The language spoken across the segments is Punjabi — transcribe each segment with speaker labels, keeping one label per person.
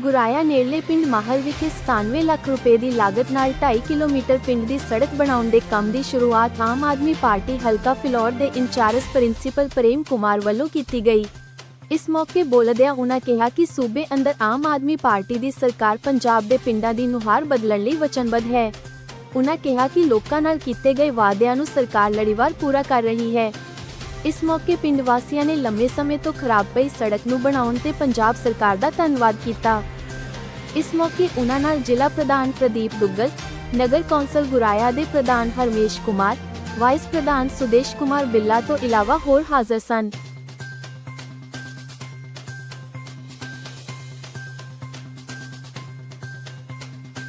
Speaker 1: ਗੁਰਾਇਆ ਨੇੜਲੇ ਪਿੰਡ ਮਾਹਲ ਵਿਖੇ 97 ਲੱਖ ਰੁਪਏ ਦੀ ਲਾਗਤ ਨਾਲ 2.5 ਕਿਲੋਮੀਟਰ ਪਿੰਡ ਦੀ ਸੜਕ ਬਣਾਉਣ ਦੇ ਕੰਮ ਦੀ ਸ਼ੁਰੂਆਤ ਆਮ ਆਦਮੀ ਪਾਰਟੀ ਹਲਕਾ ਫਿਲੌਰ ਦੇ ਇੰਚਾਰਜ ਪ੍ਰਿੰਸੀਪਲ ਪ੍ਰੇਮ ਕੁਮਾਰ ਵੱਲੋਂ ਕੀਤੀ ਗਈ। ਇਸ ਮੌਕੇ ਬੋਲਦਿਆਂ ਉਹਨਾਂ ਕਿਹਾ ਕਿ ਸੂਬੇ ਅੰਦਰ ਆਮ ਆਦਮੀ ਪਾਰਟੀ ਦੀ ਸਰਕਾਰ ਪੰਜਾਬ ਦੇ ਪਿੰਡਾਂ ਦੀ ਨੁਹਾਰ ਬਦਲਣ ਲਈ ਵਚਨਬੱਧ ਹੈ। ਉਹਨਾਂ ਕਿਹਾ ਕਿ ਲੋਕਾਂ ਨਾਲ ਕੀਤੇ ਗਏ ਵਾਅਦਿਆਂ ਨੂੰ ਸਰਕਾਰ ਲੜੀਵਾਰ ਪੂਰਾ ਕਰ ਰਹੀ ਹੈ। ਇਸ ਮੌਕੇ ਪਿੰਡ ਵਾਸੀਆਂ ਨੇ ਲੰਮੇ ਸਮੇਂ ਤੋਂ ਖਰਾਬ ਪਈ ਸੜਕ ਨੂੰ ਬਣਾਉਣ ਤੇ ਪੰਜਾਬ ਸਰਕਾਰ ਦਾ ਧੰਨਵਾਦ ਕੀਤਾ। ਇਸ ਮੌਕੇ ਉਹਨਾਂ ਨਾਲ ਜ਼ਿਲ੍ਹਾ ਪ੍ਰਧਾਨ ਪ੍ਰਦੀਪ ਦੁੱਗਲ ਨਗਰ ਕੌਂਸਲ ਗੁਰਾਇਆ ਦੇ ਪ੍ਰਧਾਨ ਹਰਮੇਸ਼ ਕੁਮਾਰ ਵਾਈਸ ਪ੍ਰਧਾਨ ਸੁਦੇਸ਼ ਕੁਮਾਰ ਬਿੱਲਾ ਤੋਂ ਇਲਾਵਾ ਹੋਰ ਹਾਜ਼ਰ ਸਨ।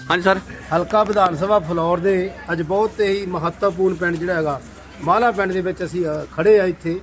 Speaker 2: ਹਾਂਜੀ ਸਰ।
Speaker 3: ਹਲਕਾ ਵਿਧਾਨ ਸਭਾ ਫਲੋਰ ਦੇ ਅੱਜ ਬਹੁਤ ਹੀ ਮਹੱਤਵਪੂਰਨ ਪਿੰਡ ਜਿਹੜਾ ਹੈਗਾ ਮਾਲਾ ਪਿੰਡ ਦੇ ਵਿੱਚ ਅਸੀਂ ਅ, ਖੜੇ ਆ ਇੱਥੇ।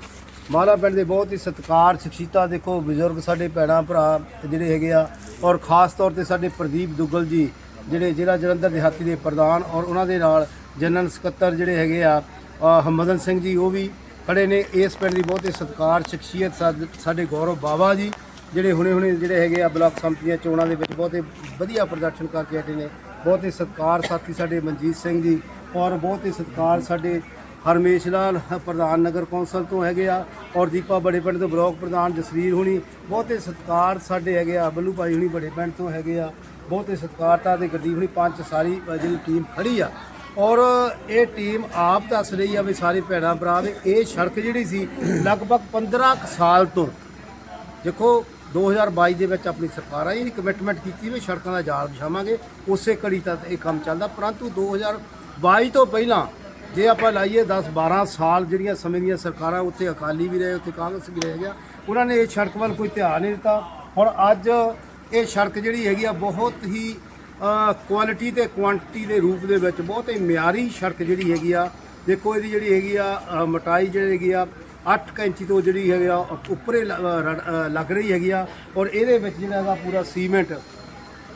Speaker 3: ਮਾਲਾ ਪਿੰਡ ਦੇ ਬਹੁਤ ਹੀ ਸਤਿਕਾਰ ਸ਼ਖਸੀਅਤਾਂ ਦੇਖੋ ਬਜ਼ੁਰਗ ਸਾਡੇ ਭੈਣਾਂ ਭਰਾ ਜਿਹੜੇ ਹੈਗੇ ਆ। ਔਰ ਖਾਸ ਤੌਰ ਤੇ ਸਾਡੇ ਪ੍ਰਦੀਪ ਦੁੱਗਲ ਜੀ ਜਿਹੜੇ ਜ਼ਿਲ੍ਹਾ ਜਲੰਧਰ ਦਿਹਾਤੀ ਦੇ ਪ੍ਰਧਾਨ ਔਰ ਉਹਨਾਂ ਦੇ ਨਾਲ ਜਨਰਲ ਸਕੱਤਰ ਜਿਹੜੇ ਹੈਗੇ ਆ ਅ, ਹਮਦਨ ਸਿੰਘ ਜੀ ਉਹ ਵੀ ਖੜੇ ਨੇ। ਇਸ ਪਿੰਡ ਦੀ ਬਹੁਤ ਹੀ ਸਤਿਕਾਰ ਸ਼ਖਸੀਅਤ ਸਾਡ- ਸਾਡੇ ਗੌਰਵ ਬਾਵਾ ਜੀ ਜਿਹੜੇ ਹੁਣੇ ਹੁਣੇ ਜਿਹੜੇ ਹੈਗੇ ਆ ਬਲਾਕ ਸੰਮਤੀਆਂ ਚੋਣਾਂ ਦੇ ਵਿੱਚ ਬਹੁਤ ਹੀ ਵਧੀਆ ਪ੍ਰਦਰਸ਼ਨ ਕਰਕੇ ਹਟੇ ਨੇ। ਬਹੁਤ ਹੀ ਸਤਿਕਾਰ ਸਾਥੀ ਸਾਡੇ ਮਨਜੀਤ ਸਿੰਘ ਜੀ ਔਰ ਬਹੁਤ ਹੀ ਸਤਿਕਾਰ ਸਾਡੇ ਹਰਮੇਸ਼ ਲਾਲ, ਪ੍ਰਧਾਨ ਨਗਰ ਕੌਂਸਲ ਤੋਂ ਹੈਗੇ ਆ ਔਰ ਦੀਪਾ ਬੜੇ ਪਿੰਡ ਤੋਂ ਬਲਾਕ ਪ੍ਰਧਾਨ ਜਸਵੀਰ ਹੁਣੀ। ਬਹੁਤੇ ਹੀ ਸਤਿਕਾਰ ਸਾਡੇ ਹੈਗੇ ਆ, ਬੱਲੂ ਭਾਈ ਹੁਣੀ ਬੜੇ ਪਿੰਡ ਤੋਂ ਹੈਗੇ ਆ। ਬਹੁਤੇ ਹੀ ਸਤਿਕਾਰਤਾ ਦੇ ਗੱਡੀ ਹੁਣੀ ਪੰਜ ਸਾਰੀ ਜਿਹੜੀ ਟੀਮ ਖੜੀ ਆ। ਔਰ ਇਹ ਟੀਮ ਆਪ ਦੱਸ ਰਹੀ ਆ ਵੀ ਸਾਰੇ ਭੈਣਾਂ ਭਰਾ ਵੀ ਇਹ ਸੜਕ ਜਿਹੜੀ ਸੀ, ਲਗਭਗ 15 ਕੁ ਸਾਲ ਤੋਂ। ਦੇਖੋ 2022 ਦੇ ਵਿੱਚ ਆਪਣੀ ਸਰਕਾਰ ਆਈ ਇਹ ਕਮਿਟਮੈਂਟ ਕੀਤੀ ਵੀ ਸੜਕਾਂ ਦਾ ਜਾਲ ਵਿਛਾਵਾਂਗੇ, ਉਸੇ ਕੜੀ ਤੱਕ ਇਹ ਕੰਮ ਚੱਲਦਾ। ਪਰੰਤੂ 2022 ਤੋਂ ਪਹਿਲਾਂ ਜੇ ਆਪਾਂ ਲਾਈਏ 10 12 ਸਾਲ ਜਿਹੜੀਆਂ ਸਮੇਂ ਦੀਆਂ ਸਰਕਾਰਾਂ ਉੱਥੇ ਅਕਾਲੀ ਵੀ ਰਹੇ ਉੱਥੇ ਕਾਂਗਰਸ ਵੀ ਰਹਿ ਗਿਆ ਉਹਨਾਂ ਨੇ ਇਹ ਸੜਕ ਵੱਲ ਕੋਈ ਧਿਆਨ ਨਹੀਂ ਦਿੱਤਾ। ਹੁਣ ਅੱਜ ਇਹ ਸੜਕ ਜਿਹੜੀ ਹੈਗੀ ਆ ਬਹੁਤ ਹੀ ਕੁਆਲਿਟੀ ਤੇ ਕੁਆਂਟੀਟੀ ਦੇ ਰੂਪ ਦੇ ਵਿੱਚ ਬਹੁਤ ਹੀ ਮਿਆਰੀ ਸੜਕ ਜਿਹੜੀ ਹੈਗੀ ਆ ਦੇਖੋ ਇਹਦੀ ਜਿਹੜੀ ਹੈਗੀ ਆ ਮਟਾਈ ਜਿਹੜੀ ਹੈਗੀ ਆ 8 ਇੰਚੀ ਤੋਂ ਜਿਹੜੀ ਹੈਗੀ ਆ ਉੱਪਰੇ ਲ- ਅ, ਲੱਗ ਰਹੀ ਹੈਗੀ ਆ ਔਰ ਇਹਦੇ ਵਿੱਚ ਜਿਹੜਾ ਹੈਗਾ ਪੂਰਾ ਸੀਮੈਂਟ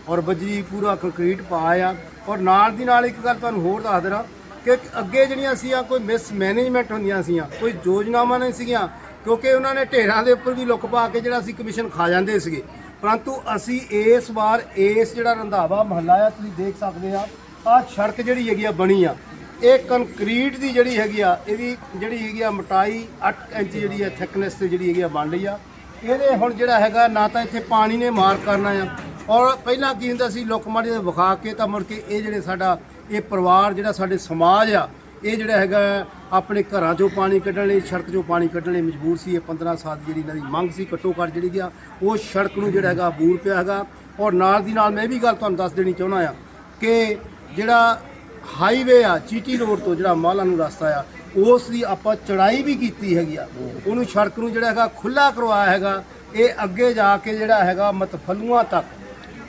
Speaker 3: ਔਰ ਬਜਰੀ ਪੂਰਾ ਕੰਕਰੀਟ ਪਾਇਆ ਆ ਔਰ ਨਾਲ ਦੀ ਨਾਲ ਇੱਕ ਗੱਲ ਤੁਹਾਨੂੰ ਹੋਰ ਦੱਸ ਦੇਣਾ ਕਿ ਅੱਗੇ ਜਿਹੜੀਆਂ ਸੀਆਂ, ਕੋਈ ਮਿਸਮੈਨੇਜਮੈਂਟ ਹੁੰਦੀਆਂ ਸੀਆਂ, ਕੋਈ ਯੋਜਨਾਵਾਂ ਨਹੀਂ ਸੀਗੀਆਂ, ਕਿਉਂਕਿ ਉਹਨਾਂ ਨੇ ਢੇਰਾਂ ਦੇ ਉੱਪਰ ਵੀ ਲੁੱਕ ਪਾ ਕੇ ਜਿਹੜਾ ਸੀ ਕਮਿਸ਼ਨ ਖਾ ਜਾਂਦੇ ਸੀਗੇ। ਪਰੰਤੂ ਅਸੀਂ ਇਸ ਵਾਰ ਇਸ ਜਿਹੜਾ ਰੰਧਾਵਾ ਮਹੱਲਾ ਆ, ਤੁਸੀਂ ਦੇਖ ਸਕਦੇ ਆ ਆ ਸੜਕ ਜਿਹੜੀ ਹੈਗੀ ਆ, ਬਣੀ ਆ। ਇਹ ਕੰਕਰੀਟ ਦੀ ਜਿਹੜੀ ਹੈਗੀ ਆ, ਇਹਦੀ ਜਿਹੜੀ ਹੈਗੀ ਆ ਮੋਟਾਈ 8 ਇੰਚ ਜਿਹੜੀ ਆ ਥਿਕਨੈਸ ਤੇ ਜਿਹੜੀ ਹੈਗੀ ਆ, ਬਣ ਰਹੀ ਆ। ਇਹਦੇ ਹੁਣ ਜਿਹੜਾ ਹੈਗਾ, ਨਾ ਤਾਂ ਇੱਥੇ ਪਾਣੀ ਨੇ ਮਾਰ ਕਰਨਾ ਆ। ਔਰ ਪਹਿਲਾਂ ਕੀ ਹੁੰਦਾ ਸੀ, ਲੋਕ ਮਾੜੀ ਵਿਖਾ ਕੇ ਤਾਂ ਮੁੜ ਕੇ ਇਹ ਜਿਹੜੇ ਸਾਡਾ ਇਹ ਪਰਿਵਾਰ ਜਿਹੜਾ ਸਾਡੇ ਸਮਾਜ ਆ, ਇਹ ਜਿਹੜਾ ਹੈਗਾ ਆਪਣੇ ਘਰਾਂ ਚੋਂ ਪਾਣੀ ਕੱਢਣ ਲਈ, ਸੜਕ ਚੋਂ ਪਾਣੀ ਕੱਢਣ ਲਈ ਮਜਬੂਰ ਸੀ। ਇਹ 15 ਸਾਲ ਦੀ ਜਿਹੜੀ ਇਹਨਾਂ ਦੀ ਮੰਗ ਸੀ, ਘੱਟੋ ਘੱਟ ਜਿਹੜੀ ਗਿਆ, ਉਹ ਸੜਕ ਨੂੰ ਜਿਹੜਾ ਹੈਗਾ ਬੂਰ ਪਿਆ ਹੈਗਾ। ਔਰ ਨਾਲ ਦੀ ਨਾਲ ਮੈਂ ਵੀ ਗੱਲ ਤੁਹਾਨੂੰ ਦੱਸ ਦੇਣੀ ਚਾਹੁੰਦਾ ਆ ਕਿ ਜਿਹੜਾ ਹਾਈਵੇ ਆ, ਚੀਟੀ ਰੋਡ ਤੋਂ ਜਿਹੜਾ ਮਾਲਾ ਨੂੰ ਰਸਤਾ ਆ, ਉਸ ਦੀ ਆਪਾਂ ਚੜਾਈ ਵੀ ਕੀਤੀ ਹੈਗੀ ਆ। ਉਹਨੂੰ ਸੜਕ ਨੂੰ ਜਿਹੜਾ ਹੈਗਾ ਖੁੱਲਾ ਕਰਵਾਇਆ ਹੈਗਾ। ਇਹ ਅੱਗੇ ਜਾ ਕੇ ਜਿਹੜਾ ਹੈਗਾ ਮਤਫਲੂਆਂ ਤੱਕ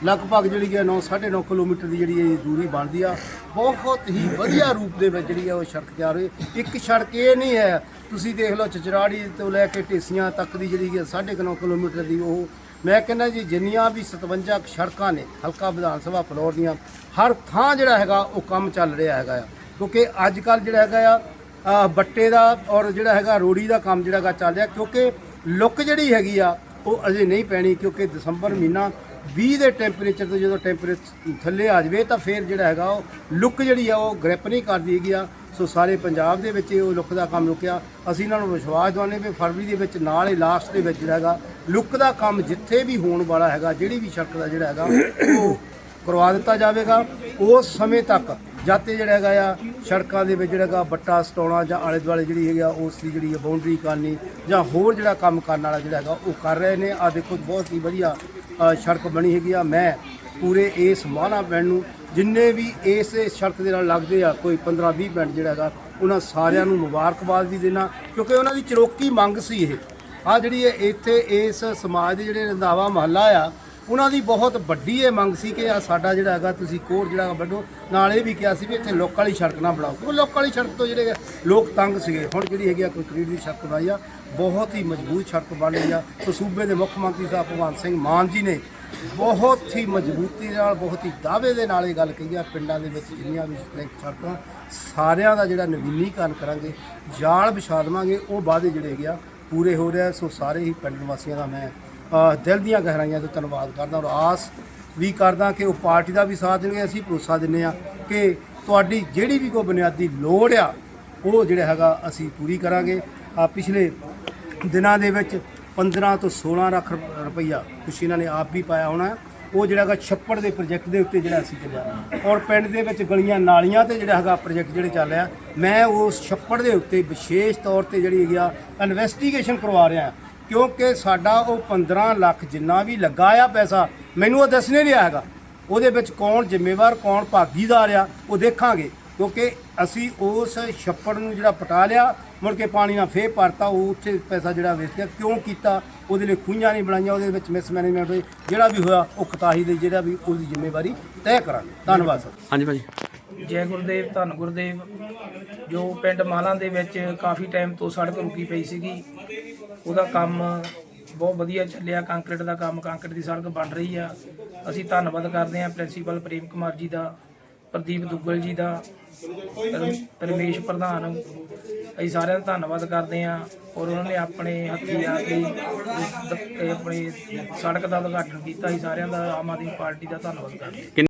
Speaker 3: ਲਗਭਗ ਜਿਹੜੀ ਹੈ 9 9.5 ਕਿਲੋਮੀਟਰ ਦੀ ਜਿਹੜੀ ਇਹ ਦੂਰੀ ਬਣਦੀ ਆ, ਬਹੁਤ ਹੀ ਵਧੀਆ ਰੂਪ ਦੇ ਵਿੱਚ ਜਿਹੜੀ ਆ ਉਹ ਸੜਕ ਜਾ ਰਹੀ ਇੱਕ ਸੜਕ ਇਹ ਨਹੀਂ ਹੈ, ਤੁਸੀਂ ਦੇਖ ਲਓ ਚਚਰਾੜੀ ਤੋਂ ਲੈ ਕੇ ਢੇਸੀਆਂ ਤੱਕ ਦੀ ਜਿਹੜੀ ਹੈ 9.5 ਕਿਲੋਮੀਟਰ ਦੀ ਉਹ ਮੈਂ ਕਹਿੰਦਾ ਜੀ, ਜਿੰਨੀਆਂ ਵੀ 57 ਸੜਕਾਂ ਨੇ ਹਲਕਾ ਵਿਧਾਨ ਸਭਾ ਫਲੋਰ ਦੀਆਂ, ਹਰ ਥਾਂ ਜਿਹੜਾ ਹੈਗਾ ਉਹ ਕੰਮ ਚੱਲ ਰਿਹਾ ਹੈਗਾ ਆ। ਕਿਉਂਕਿ ਅੱਜ ਕੱਲ ਜਿਹੜਾ ਹੈਗਾ ਆ ਬੱਟੇ ਦਾ ਔਰ ਜਿਹੜਾ ਹੈਗਾ ਰੋੜੀ ਦਾ ਕੰਮ ਜਿਹੜਾ ਹੈਗਾ ਚੱਲ ਰਿਹਾ, ਕਿਉਂਕਿ ਲੁੱਕ ਜਿਹੜੀ ਹੈਗੀ ਆ, ਉਹ ਅਜੇ ਨਹੀਂ ਪੈਣੀ, ਕਿਉਂਕਿ ਦਸੰਬਰ ਮਹੀਨਾ 20 ਦੇ ਟੈਂਪਰੇਚਰ ਤੋਂ ਜਦੋਂ ਟੈਂਪਰੇਚਰ ਥੱਲੇ ਆ ਜਾਵੇ ਤਾਂ ਫਿਰ ਜਿਹੜਾ ਹੈਗਾ ਉਹ ਲੁੱਕ ਜਿਹੜੀ ਆ ਉਹ ਗ੍ਰਿਪ ਨਹੀਂ ਕਰਦੀ ਹੈਗੀ ਆ। ਸੋ ਸਾਰੇ ਪੰਜਾਬ ਦੇ ਵਿੱਚ ਇਹ ਉਹ ਲੁੱਕ ਦਾ ਕੰਮ ਰੁਕਿਆ। ਅਸੀਂ ਇਹਨਾਂ ਨੂੰ ਵਿਸ਼ਵਾਸ ਦਿਵਾਉਂਦੇ ਵੀ ਫਰਵਰੀ ਦੇ ਵਿੱਚ ਨਾਲ ਹੀ ਲਾਸਟ ਦੇ ਵਿੱਚ ਜਿਹੜਾ ਹੈਗਾ ਲੁੱਕ ਦਾ ਕੰਮ ਜਿੱਥੇ ਵੀ ਹੋਣ ਵਾਲਾ ਹੈਗਾ, ਜਿਹੜੀ ਵੀ ਸੜਕ ਦਾ ਜਿਹੜਾ ਹੈਗਾ, ਉਹ ਕਰਵਾ ਦਿੱਤਾ ਜਾਵੇਗਾ। ਉਸ ਸਮੇਂ ਤੱਕ ਜਾਤੇ ਜਿਹੜਾ ਹੈਗਾ ਆ, ਸੜਕਾਂ ਦੇ ਵਿੱਚ ਜਿਹੜਾ ਹੈਗਾ ਬੱਟਾ ਸਟਾਉਣਾ ਜਾਂ ਆਲੇ ਦੁਆਲੇ ਜਿਹੜੀ ਹੈਗਾ ਉਸ ਦੀ ਜਿਹੜੀ ਬਾਉਂਡਰੀ ਕਰਨੀ ਜਾਂ ਹੋਰ ਜਿਹੜਾ ਕੰਮ ਕਰਨ ਵਾਲਾ ਜਿਹੜਾ ਹੈਗਾ, ਉਹ ਕਰ ਰਹੇ ਨੇ। ਆ ਦੇਖੋ, ਬਹੁਤ ਹੀ ਵਧੀਆ ਸੜਕ ਬਣੀ ਹੈਗੀ ਆ। ਮੈਂ ਪੂਰੇ ਇਸ ਮਾਲਾ ਪਿੰਡ ਨੂੰ ਜਿੰਨੇ ਵੀ ਇਸ ਸੜਕ ਦੇ ਨਾਲ ਲੱਗਦੇ ਆ, ਕੋਈ 15 20 ਪਿੰਡ ਜਿਹੜਾ ਹੈਗਾ, ਉਹਨਾਂ ਸਾਰਿਆਂ ਨੂੰ ਮੁਬਾਰਕਬਾਦ ਵੀ ਦੇਣਾ ਕਿਉਂਕਿ ਉਹਨਾਂ ਦੀ ਚਰੋਕੀ ਮੰਗ ਸੀ ਇਹ। ਆ ਜਿਹੜੀ ਇਹ ਇੱਥੇ ਇਸ ਸਮਾਜ ਦੇ ਜਿਹੜੇ ਰੰਧਾਵਾ ਮਹੱਲਾ ਆ ਉਹਨਾਂ ਦੀ ਬਹੁਤ ਵੱਡੀ ਇਹ ਮੰਗ ਸੀ ਕਿ ਆ ਸਾਡਾ ਜਿਹੜਾ ਹੈਗਾ, ਤੁਸੀਂ ਕੋਰ ਜਿਹੜਾ ਵੱਡੋ ਨਾਲ ਇਹ ਵੀ ਕਿਹਾ ਸੀ ਵੀ ਇੱਥੇ ਲੋਕਾਂ ਵਾਲੀ ਸੜਕ ਨਾ ਬਣਾਓ, ਕਿਉਂਕਿ ਲੋਕਾਂ ਵਾਲੀ ਸੜਕ ਤੋਂ ਜਿਹੜੇ ਲੋਕ ਤੰਗ ਸੀਗੇ। ਹੁਣ ਜਿਹੜੀ ਹੈਗੀ ਆ ਕੰਕਰੀਟ ਦੀ ਸੜਕ ਬਣਾਈ ਆ, ਬਹੁਤ ਹੀ ਮਜ਼ਬੂਤ ਸੜਕ ਬਣ ਰਹੀ ਆ। ਸੋ ਸੂਬੇ ਦੇ ਮੁੱਖ ਮੰਤਰੀ ਸਾਹਿਬ ਭਗਵੰਤ ਸਿੰਘ ਮਾਨ ਜੀ ਨੇ ਬਹੁਤ ਹੀ ਮਜ਼ਬੂਤੀ ਨਾਲ, ਬਹੁਤ ਹੀ ਦਾਅਵੇ ਦੇ ਨਾਲ ਇਹ ਗੱਲ ਕਹੀ ਆ, ਪਿੰਡਾਂ ਦੇ ਵਿੱਚ ਜਿੰਨੀਆਂ ਵੀ ਸੜਕਾਂ ਸਾਰਿਆਂ ਦਾ ਜਿਹੜਾ ਨਵੀਨੀਕਰਨ ਕਰਾਂਗੇ, ਜਾਲ ਵਿਛਾ ਦੇਵਾਂਗੇ, ਉਹ ਵਾਅਦੇ ਜਿਹੜੇ ਹੈਗੇ ਆ ਪੂਰੇ ਹੋ ਰਿਹਾ ਸੋ ਸਾਰੇ ਹੀ ਪਿੰਡ ਵਾਸੀਆਂ ਦਾ ਮੈਂ ਦਿਲ ਦੀਆਂ ਗਹਿਰਾਈਆਂ ਤੋਂ ਧੰਨਵਾਦ ਕਰਦਾ ਔਰ ਆਸ ਵੀ ਕਰਦਾ ਕਿ ਉਹ ਪਾਰਟੀ ਦਾ ਵੀ ਸਾਥ ਦੇਣਗੇ, ਅਸੀਂ ਭਰੋਸਾ ਦਿੰਦੇ ਆ ਕਿ ਤੁਹਾਡੀ ਜਿਹੜੀ ਵੀ ਕੋਈ ਬੁਨਿਆਦੀ ਲੋੜ ਆ, ਉਹ ਜਿਹੜਾ ਹੈਗਾ ਅਸੀਂ ਪੂਰੀ ਕਰਾਂਗੇ। ਆ ਪਿਛਲੇ ਦਿਨਾਂ ਦੇ ਵਿੱਚ 15 ਤੋਂ 16 ਲੱਖ ਰੁਪ- ਰੁਪਈਆ ਕੁਛ ਇਹਨਾਂ ਨੇ ਆਪ ਵੀ ਪਾਇਆ ਹੋਣਾ। ਉਹ ਜਿਹੜਾ ਹੈਗਾ ਛੱਪੜ ਦੇ ਪ੍ਰੋਜੈਕਟ ਦੇ ਉੱਤੇ ਜਿਹੜਾ ਅਸੀਂ ਚੱਲਿਆ। ਔਰ ਪਿੰਡ ਦੇ ਵਿੱਚ ਗਲੀਆਂ ਨਾਲੀਆਂ ਤੇ ਜਿਹੜਾ ਹੈਗਾ ਪ੍ਰੋਜੈਕਟ ਜਿਹੜੇ ਚੱਲ ਰਿਹਾ, ਮੈਂ ਉਸ ਛੱਪੜ ਦੇ ਉੱਤੇ ਵਿਸ਼ੇਸ਼ ਤੌਰ ਤੇ ਜਿਹੜੀ ਹੈਗੀ ਆ ਇਨਵੈਸਟੀਗੇਸ਼ਨ ਕਰਵਾ ਰਿਹਾ। ਕਿਉਂਕਿ ਸਾਡਾ ਉਹ 15 ਲੱਖ ਜਿੰਨਾ ਵੀ ਲੱਗਾ ਆ ਪੈਸਾ, ਮੈਨੂੰ ਉਹ ਦੱਸ ਨਹੀਂ ਰਿਹਾ ਹੈਗਾ ਉਹਦੇ ਵਿੱਚ ਕੌਣ ਜ਼ਿੰਮੇਵਾਰ, ਕੌਣ ਭਾਗੀਦਾਰ ਆ, ਉਹ ਦੇਖਾਂਗੇ। ਕਿਉਂਕਿ ਅਸੀਂ ਉਸ ਛੱਪੜ ਨੂੰ ਜਿਹੜਾ ਪਟਾ ਲਿਆ, ਮੁੜ ਕੇ ਪਾਣੀ ਨਾਲ ਫੇਰ ਭਰਤਾ, ਉਹ ਉੱਥੇ ਪੈਸਾ ਜਿਹੜਾ ਵੇਚ ਗਿਆ ਕਿਉਂ ਕੀਤਾ? ਉਹਦੇ ਲਈ ਖੂੰਜਾਂ ਨਹੀਂ ਬਣਾਈਆਂ, ਉਹਦੇ ਵਿੱਚ ਮਿਸਮੈਨੇਜਮੈਂਟ ਹੋਈ ਜਿਹੜਾ ਵੀ ਹੋਇਆ, ਉਹ ਕਤਾਹੀ ਦੇ ਜਿਹੜਾ ਵੀ ਉਹਦੀ ਜ਼ਿੰਮੇਵਾਰੀ ਤੈਅ ਕਰਾਂਗੇ। ਧੰਨਵਾਦ ਸਰ।
Speaker 2: ਹਾਂਜੀ ਭਾਜੀ।
Speaker 4: ਜੈ ਗੁਰਦੇਵ, ਧੰਨ ਗੁਰਦੇਵ, ਜੋ ਪਿੰਡ ਮਾਲਾਂ ਦੇ ਵਿੱਚ ਕਾਫੀ ਟਾਈਮ ਤੋਂ ਸੜਕ ਰੁਕੀ ਪਈ ਸੀਗੀ। ਉਹਦਾ ਕੰਮ ਬਹੁਤ ਵਧੀਆ ਚੱਲਿਆ ਕੰਕਰੀਟ ਦਾ ਕੰਮ ਕੰਕਰੀਟ ਦੀ ਸੜਕ ਬਣ ਰਹੀ ਆ। ਅਸੀਂ ਧੰਨਵਾਦ ਕਰਦੇ ਹਾਂ ਪ੍ਰਿੰਸੀਪਲ ਪ੍ਰੇਮ ਕੁਮਾਰ ਜੀ ਦਾ, ਪ੍ਰਦੀਪ ਦੁੱਗਲ ਜੀ ਦਾ ਰਮੇਸ਼ ਪ੍ਰਧਾਨ। ਅਸੀਂ ਸਾਰਿਆਂ ਦਾ ਧੰਨਵਾਦ ਕਰਦੇ ਹਾਂ ਔਰ ਉਹਨਾਂ ਨੇ ਆਪਣੇ ਹੱਥੀਂ ਆ ਕੇ ਆਪਣੇ ਸੜਕ ਦਾ ਉਦਘਾਟਨ ਕੀਤਾ। ਅਸੀਂ ਸਾਰਿਆਂ ਦਾ ਆਮ ਆਦਮੀ ਪਾਰਟੀ ਦਾ ਧੰਨਵਾਦ ਕਰਦੇ ਹਾਂ।